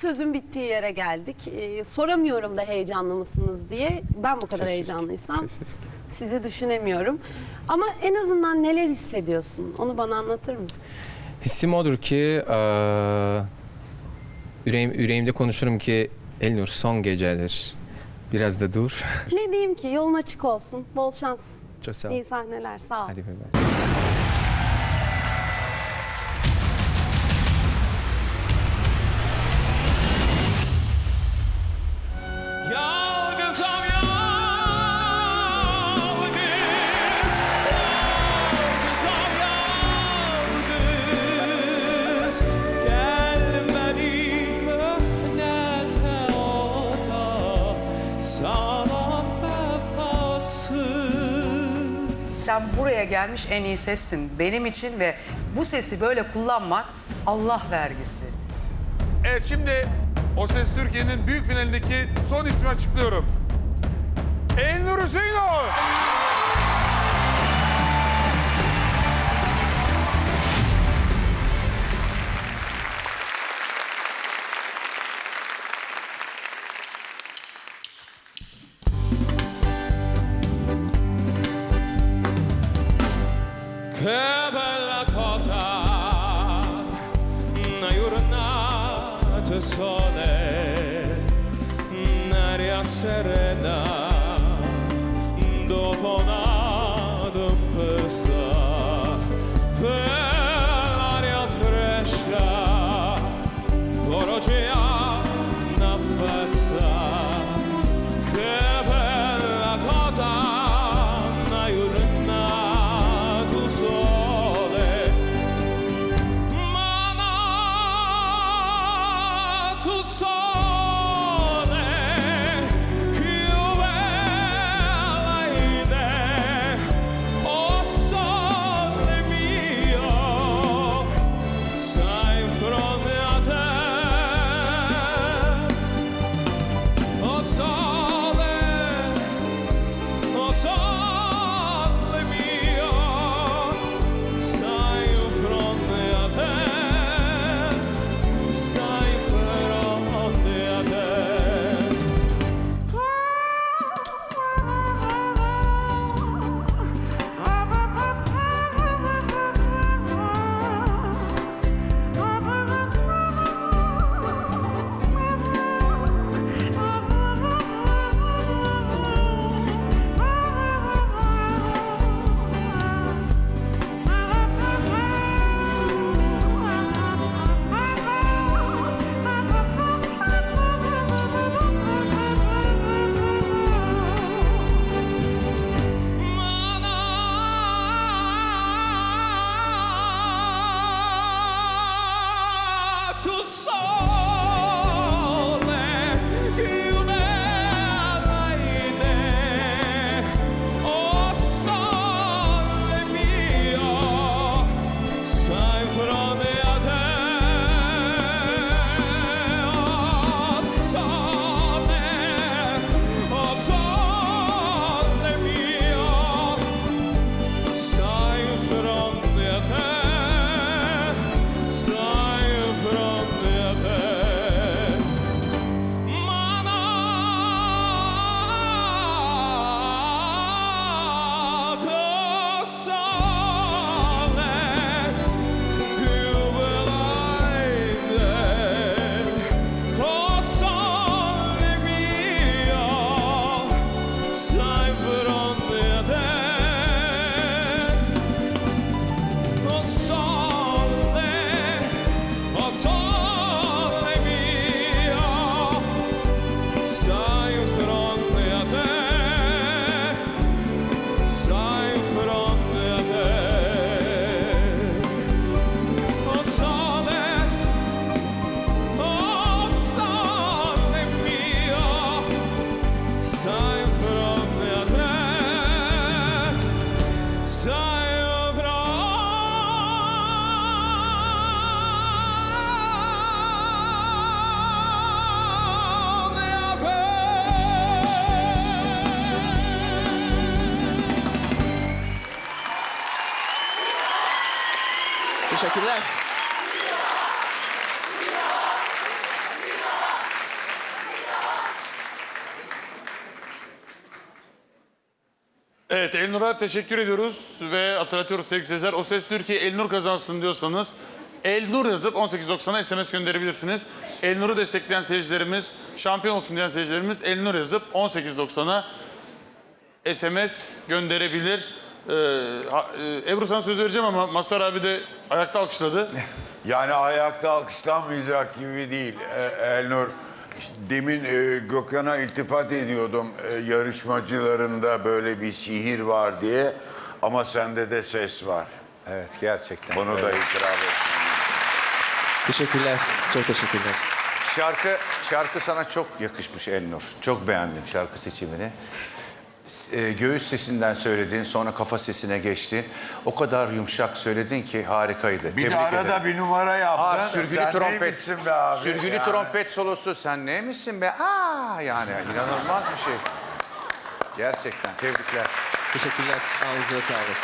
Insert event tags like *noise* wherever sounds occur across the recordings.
sözün bittiği yere geldik. Ee, soramıyorum da heyecanlı mısınız diye. Ben bu kadar Sessiz. heyecanlıysam Sessiz. sizi düşünemiyorum. Ama en azından neler hissediyorsun? Onu bana anlatır mısın? Hissim odur ki eee, yüreğim, yüreğimde konuşurum ki Elnur son gecedir. Biraz da dur. Ne diyeyim ki yolun açık olsun. Bol şans. Çok sağ ol. İyi sahneler. Sağ ol. Hadi bay bay. Sen buraya gelmiş en iyi sessin benim için ve bu sesi böyle kullanmak Allah vergisi. Evet şimdi O Ses Türkiye'nin büyük finalindeki son ismi açıklıyorum. Elnur Hüseyinov. сирена. Teşekkürler. Evet Elnur'a teşekkür ediyoruz ve hatırlatıyoruz sevgili seyirciler. O Ses Türkiye Elnur kazansın diyorsanız Elnur yazıp 1890'a SMS gönderebilirsiniz. Elnur'u destekleyen seyircilerimiz, şampiyon olsun diyen seyircilerimiz Elnur yazıp 1890'a SMS gönderebilir. Ee, ha- e, Ebru sana söz vereceğim ama Mazhar abi de ayakta alkışladı. *laughs* Yani ayakta alkışlanmayacak gibi değil e, Elnur. Demin e, Gökhan'a iltifat ediyordum e, yarışmacılarında böyle bir sihir var diye. Ama sende de ses var. Evet gerçekten. Bunu da itiraf et. Teşekkürler. Çok teşekkürler. Şarkı şarkı sana çok yakışmış Elnur. Çok beğendim şarkı seçimini. E, göğüs sesinden söyledin, sonra kafa sesine geçtin. O kadar yumuşak söyledin ki harikaydı. Bir Tebrik de arada ederim. bir numara yaptın. Aa, sürgülü Sen trompet. be abi? Sürgülü Yani. trompet solosu. Sen neymişsin be? Aa yani inanılmaz bir şey. Gerçekten tebrikler. Teşekkürler. Ağzınıza sağlık.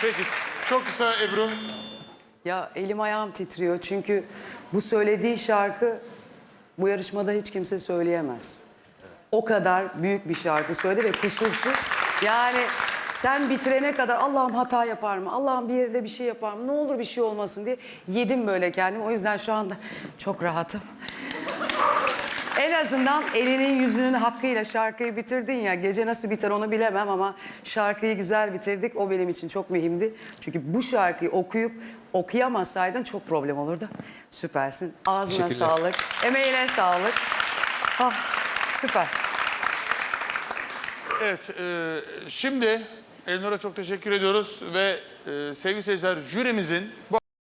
Peki çok kısa Ebru. Ya elim ayağım titriyor çünkü bu söylediği şarkı bu yarışmada hiç kimse söyleyemez. O kadar büyük bir şarkı söyledi ve kusursuz. Yani sen bitirene kadar Allah'ım hata yapar mı? Allah'ım bir yerde bir şey yapar mı? Ne olur bir şey olmasın diye yedim böyle kendimi. O yüzden şu anda çok rahatım. En azından elinin yüzünün hakkıyla şarkıyı bitirdin ya. Gece nasıl biter onu bilemem ama şarkıyı güzel bitirdik. O benim için çok mühimdi. Çünkü bu şarkıyı okuyup okuyamasaydın çok problem olurdu. Süpersin. Ağzına sağlık. Emeğine sağlık. Ah süper. Evet e, şimdi Elnur'a çok teşekkür ediyoruz ve e, sevgili seyirciler jürimizin